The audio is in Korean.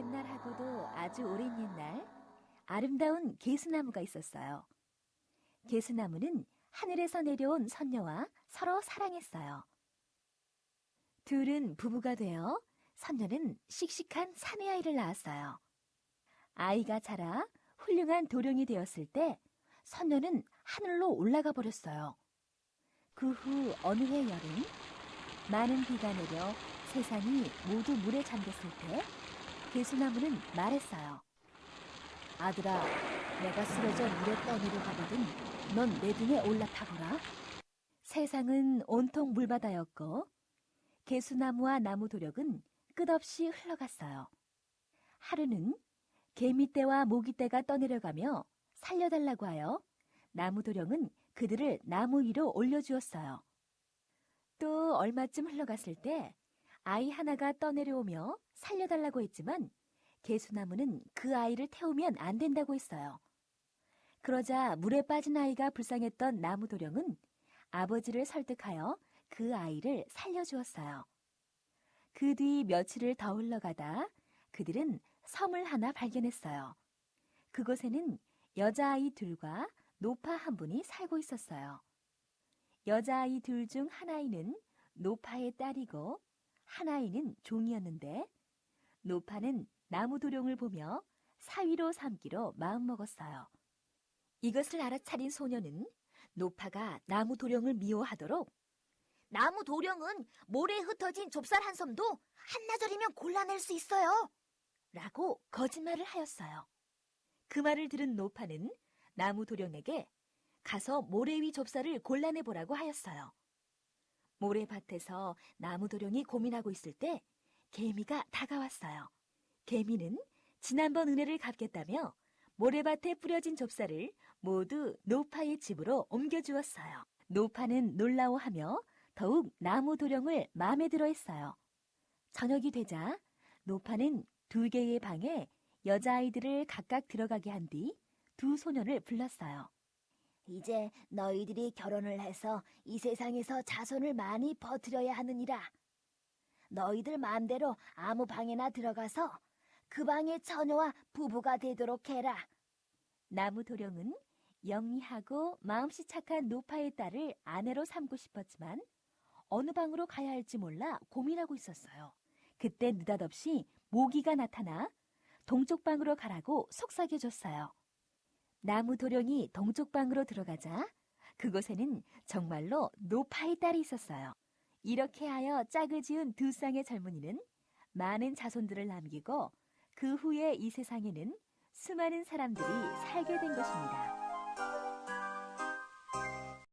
옛날하고도 아주 오랜 옛날 아름다운 개수나무가 있었어요. 개수나무는 하늘에서 내려온 선녀와 서로 사랑했어요. 둘은 부부가 되어 선녀는 씩씩한 사내아이를 낳았어요. 아이가 자라 훌륭한 도령이 되었을 때 선녀는 하늘로 올라가 버렸어요. 그 후 어느 해 여름 많은 비가 내려 세상이 모두 물에 잠겼을 때 개수나무는 말했어요. 아들아, 내가 쓰러져 물에 떠내려 가거든 넌 내 등에 올라타거라. 세상은 온통 물바다였고 개수나무와 나무 도력은 끝없이 흘러갔어요. 하루는 개미떼와 모기떼가 떠내려가며 살려달라고 하여 나무 도령은 그들을 나무 위로 올려주었어요. 또 얼마쯤 흘러갔을 때 아이 하나가 떠내려오며 살려달라고 했지만 개수나무는 그 아이를 태우면 안 된다고 했어요. 그러자 물에 빠진 아이가 불쌍했던 나무 도령은 아버지를 설득하여 그 아이를 살려주었어요. 그 뒤 며칠을 더 흘러가다 그들은 섬을 하나 발견했어요. 그곳에는 여자아이 둘과 노파 한 분이 살고 있었어요. 여자아이 둘 중 하나이는 노파의 딸이고 하나이는 종이었는데 노파는 나무도령을 보며 사위로 삼기로 마음먹었어요. 이것을 알아차린 소녀는 노파가 나무 도령을 미워하도록 나무 도령은 모래에 흩어진 좁쌀 한 섬도 한나절이면 골라낼 수 있어요. 라고 거짓말을 하였어요. 그 말을 들은 노파는 나무 도령에게 가서 모래 위 좁쌀을 골라내 보라고 하였어요. 모래밭에서 나무도령이 고민하고 있을 때 개미가 다가왔어요. 개미는 지난번 은혜를 갚겠다며 모래밭에 뿌려진 좁쌀을 모두 노파의 집으로 옮겨주었어요. 노파는 놀라워하며 더욱 나무 도령을 마음에 들어 했어요. 저녁이 되자 노파는 두 개의 방에 여자아이들을 각각 들어가게 한 뒤 두 소년을 불렀어요. 이제 너희들이 결혼을 해서 이 세상에서 자손을 많이 퍼뜨려야 하느니라. 너희들 마음대로 아무 방에나 들어가서 그 방의 처녀와 부부가 되도록 해라. 나무 도령은 영리하고 마음씨 착한 노파의 딸을 아내로 삼고 싶었지만 어느 방으로 가야 할지 몰라 고민하고 있었어요. 그때 느닷없이 모기가 나타나 동쪽 방으로 가라고 속삭여줬어요. 나무 도령이 동쪽 방으로 들어가자 그곳에는 정말로 노파의 딸이 있었어요. 이렇게 하여 짝을 지은 두 쌍의 젊은이는 많은 자손들을 남기고 그 후에 이 세상에는 수많은 사람들이 살게 된 것입니다.